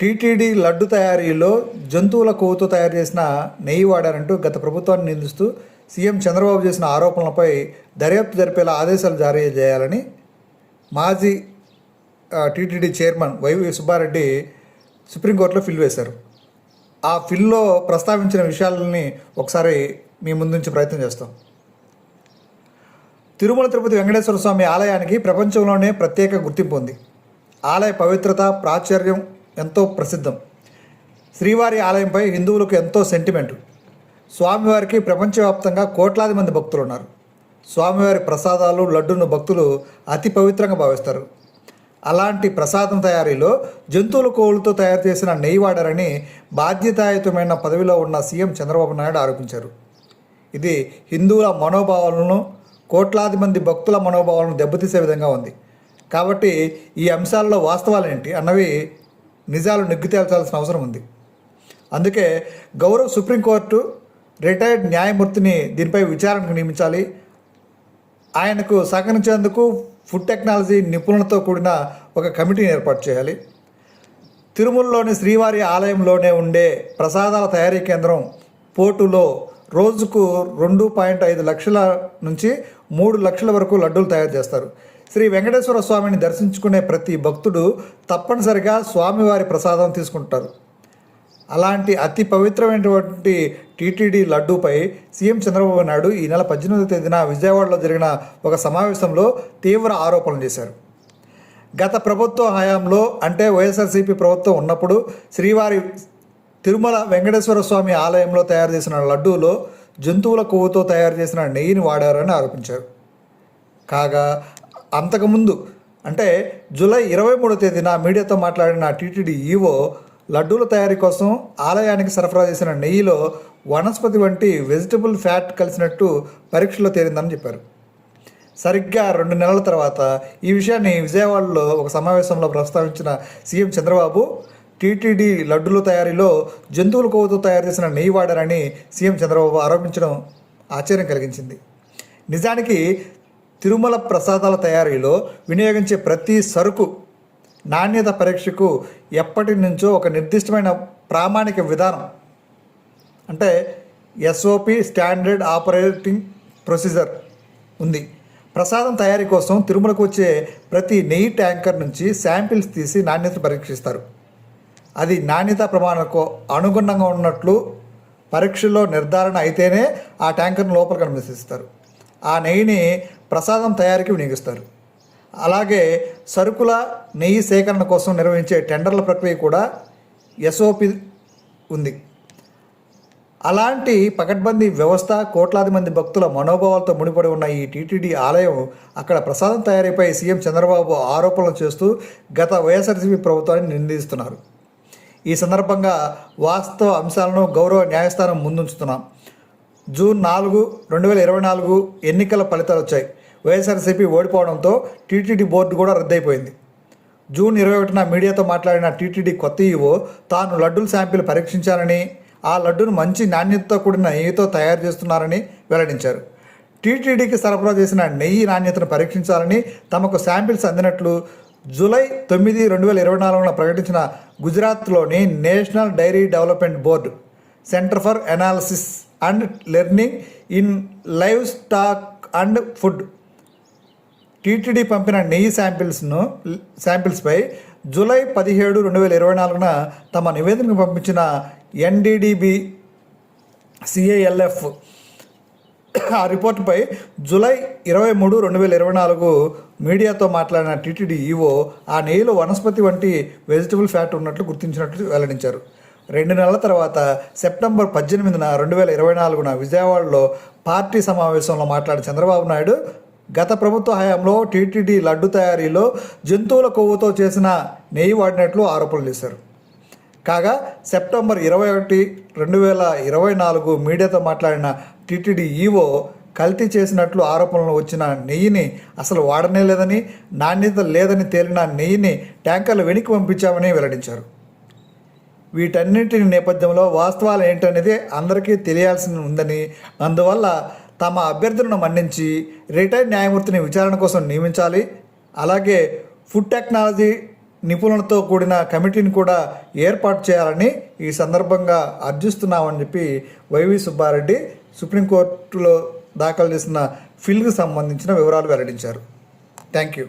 TTD laddu తయారీలో జంతువుల కొవ్వుతో తయారు చేసిన నెయ్యి వాడారంటూ గత ప్రభుత్వాన్ని నిందిస్తూ సీఎం చంద్రబాబు చేసిన ఆరోపణలపై దర్యాప్తు జరిపేలా ఆదేశాలు జారీ చేయాలని మాజీ టీటీడీ చైర్మన్ వైవి సుబ్బారెడ్డి సుప్రీంకోర్టులో ఫిల్ వేశారు. ఆ ఫిల్లో ప్రస్తావించిన విషయాలని ఒకసారి మీ ముందుంచి ప్రయత్నం చేస్తాం. తిరుమల తిరుపతి వెంకటేశ్వర స్వామి ఆలయానికి ప్రపంచంలోనే ప్రత్యేక గుర్తింపు ఉంది. ఆలయ పవిత్రత ప్రాచుర్యం ఎంతో ప్రసిద్ధం. శ్రీవారి ఆలయంపై హిందువులకు ఎంతో సెంటిమెంటు. స్వామివారికి ప్రపంచవ్యాప్తంగా కోట్లాది మంది భక్తులు ఉన్నారు స్వామివారి ప్రసాదాలు లడ్డును భక్తులు అతి పవిత్రంగా భావిస్తారు. అలాంటి ప్రసాదం తయారీలో జంతువుల కోవులతో తయారు చేసిన నెయ్యి వాడారని బాధ్యతాయుతమైన పదవిలో ఉన్న సీఎం చంద్రబాబు నాయుడు ఆరోపించారు. ఇది హిందువుల మనోభావాలను కోట్లాది మంది భక్తుల మనోభావాలను దెబ్బతీసే విధంగా ఉంది. కాబట్టి ఈ అంశాల్లో వాస్తవాలేంటి అన్నవి నిజాలు నెగ్గు తేల్చాల్సిన అవసరం ఉంది. అందుకే గౌరవ సుప్రీంకోర్టు రిటైర్డ్ న్యాయమూర్తిని దీనిపై విచారణకు నియమించాలి. ఆయనకు సహకరించేందుకు ఫుడ్ టెక్నాలజీ నిపుణులతో కూడిన ఒక కమిటీని ఏర్పాటు చేయాలి. తిరుమలలోని శ్రీవారి ఆలయంలోనే ఉండే ప్రసాదాల తయారీ కేంద్రం పోర్టులో రోజుకు రెండు పాయింట్ ఐదు లక్షల నుంచి మూడు లక్షల వరకు లడ్డూలు తయారు చేస్తారు. శ్రీ వెంకటేశ్వర స్వామిని దర్శించుకునే ప్రతి భక్తుడు తప్పనిసరిగా స్వామివారి ప్రసాదం తీసుకుంటారు. అలాంటి అతి పవిత్రమైనటువంటి టీటీడీ లడ్డూపై సీఎం చంద్రబాబు నాయుడు ఈ నెల పద్దెనిమిదో తేదీన విజయవాడలో జరిగిన ఒక సమావేశంలో తీవ్ర ఆరోపణలు చేశారు. గత ప్రభుత్వ హయాంలో అంటే వైఎస్ఆర్సీపీ ప్రభుత్వం ఉన్నప్పుడు శ్రీవారి తిరుమల వెంకటేశ్వర స్వామి ఆలయంలో తయారు చేసిన లడ్డూలో జంతువుల కొవ్వుతో తయారు చేసిన నెయ్యిని వాడారని ఆరోపించారు. కాగా అంతకుముందు అంటే జూలై ఇరవై మూడో తేదీన మీడియాతో మాట్లాడిన టీటీడీ ఈవో లడ్డూల తయారీ కోసం ఆలయానికి సరఫరా చేసిన నెయ్యిలో వనస్పతి వంటి వెజిటబుల్ ఫ్యాట్ కలిసినట్టు పరీక్షలో తేలిందని చెప్పారు. సరిగ్గా రెండు నెలల తర్వాత ఈ విషయాన్ని విజయవాడలో ఒక సమావేశంలో ప్రస్తావించిన సీఎం చంద్రబాబు టీటీడీ లడ్డుల తయారీలో జంతువుల కొవ్వుతో తయారు చేసిన నెయ్యి వాడారని సీఎం చంద్రబాబు ఆరోపించడం ఆశ్చర్యం కలిగించింది. నిజానికి తిరుమల ప్రసాదాల తయారీలో వినియోగించే ప్రతి సరుకు నాణ్యత పరీక్షకు ఎప్పటి నుంచో ఒక నిర్దిష్టమైన ప్రామాణిక విధానం. అంటే ఎస్ఓపి స్టాండర్డ్ ఆపరేటింగ్ ప్రొసీజర్ ఉంది. ప్రసాదం తయారీ కోసం తిరుమలకు వచ్చే ప్రతి నెయ్యి ట్యాంకర్ నుంచి శాంపిల్స్ తీసి నాణ్యత పరీక్షిస్తారు. అది నాణ్యత ప్రమాణకు అనుగుణంగా ఉన్నట్లు పరీక్షలో నిర్ధారణ అయితేనే ఆ ట్యాంకర్ను లోపలికి అనుమతిస్తారు. ఆ నెయ్యిని ప్రసాదం తయారీకి వినియోగిస్తారు. అలాగే సరుకుల నెయ్యి సేకరణ కోసం నిర్వహించే టెండర్ల ప్రక్రియ కూడా ఎస్ఓపి ఉంది. అలాంటి పకడ్బందీ వ్యవస్థ కోట్లాది మంది భక్తుల మనోభావాలతో ముడిపడి ఉన్న ఈ టీటీడీ ఆలయం అక్కడ ప్రసాదం తయారీపై సీఎం చంద్రబాబు ఆరోపణలు చేస్తూ గత వైఎస్ఆర్సీపీ ప్రభుత్వాన్ని నిందిస్తున్నారు. ఈ సందర్భంగా వాస్తవ అంశాలను గౌరవ న్యాయస్థానం ముందుంచుతున్నాం. జూన్ నాలుగు రెండు వేల ఇరవై నాలుగు ఎన్నికల ఫలితాలు వచ్చాయి. వైఎస్ఆర్సీపీ ఓడిపోవడంతో టీటీడీ బోర్డు కూడా రద్దయిపోయింది. జూన్ ఇరవై ఒకటిన మీడియాతో మాట్లాడిన టీటీడీ కొత్త ఈవో తాను లడ్డూల శాంపిల్ పరీక్షించానని ఆ లడ్డూను మంచి నాణ్యతతో కూడిన నెయ్యితో తయారు చేస్తున్నారని వెల్లడించారు. టీటీడీకి సరఫరా చేసిన నెయ్యి నాణ్యతను పరీక్షించాలని తమకు శాంపిల్స్ అందినట్లు జూలై తొమ్మిది రెండు వేల ఇరవై నాలుగున ప్రకటించిన గుజరాత్లోని national dairy development board centre for analysis and learning in livestock and food. TTD పంపిన నెయ్యి శాంపిల్స్ను శాంపిల్స్పై జూలై పదిహేడు రెండు వేల ఇరవై నాలుగున తమ నివేదికను పంపించిన ఎన్డీడీబీ సిఐఎల్ఎఫ్ ఆ రిపోర్టుపై జూలై ఇరవై మూడు రెండు వేల ఇరవై నాలుగు మీడియాతో మాట్లాడిన టీటీడీ ఈవో ఆ నెయ్యిలో వనస్పతి వంటి వెజిటబుల్ ఫ్యాట్ ఉన్నట్లు గుర్తించినట్లు వెల్లడించారు. రెండు నెలల తర్వాత సెప్టెంబర్ పద్దెనిమిదిన రెండు వేల ఇరవై నాలుగున విజయవాడలో పార్టీ సమావేశంలో మాట్లాడిన చంద్రబాబు నాయుడు గత ప్రభుత్వ హయాంలో టీటీడీ లడ్డు తయారీలో జంతువుల కొవ్వుతో చేసిన నెయ్యి వాడినట్లు ఆరోపణలు చేశారు. కాగా సెప్టెంబర్ ఇరవై ఒకటి రెండు వేల ఇరవై నాలుగు మీడియాతో మాట్లాడిన టీటీడీ ఈవో కల్తీ చేసినట్లు ఆరోపణలు వచ్చిన నెయ్యిని అసలు వాడనే లేదని నాణ్యత లేదని తేలిన నెయ్యిని ట్యాంకర్లు వెనక్కి పంపించామని వెల్లడించారు. వీటన్నింటి నేపథ్యంలో వాస్తవాలు ఏంటనేది అందరికీ తెలియాల్సి ఉందని అందువల్ల తమ అభ్యర్థులను మన్నించి రిటైర్డ్ న్యాయమూర్తిని విచారణ కోసం నియమించాలి. అలాగే ఫుడ్ టెక్నాలజీ నిపుణులతో కూడిన కమిటీని కూడా ఏర్పాటు చేయాలని ఈ సందర్భంగా అర్జిస్తున్నామని చెప్పి వైవి సుబ్బారెడ్డి సుప్రీంకోర్టులో దాఖలు చేసిన ఫిల్కి సంబంధించిన వివరాలు వెల్లడించారు. Thank you.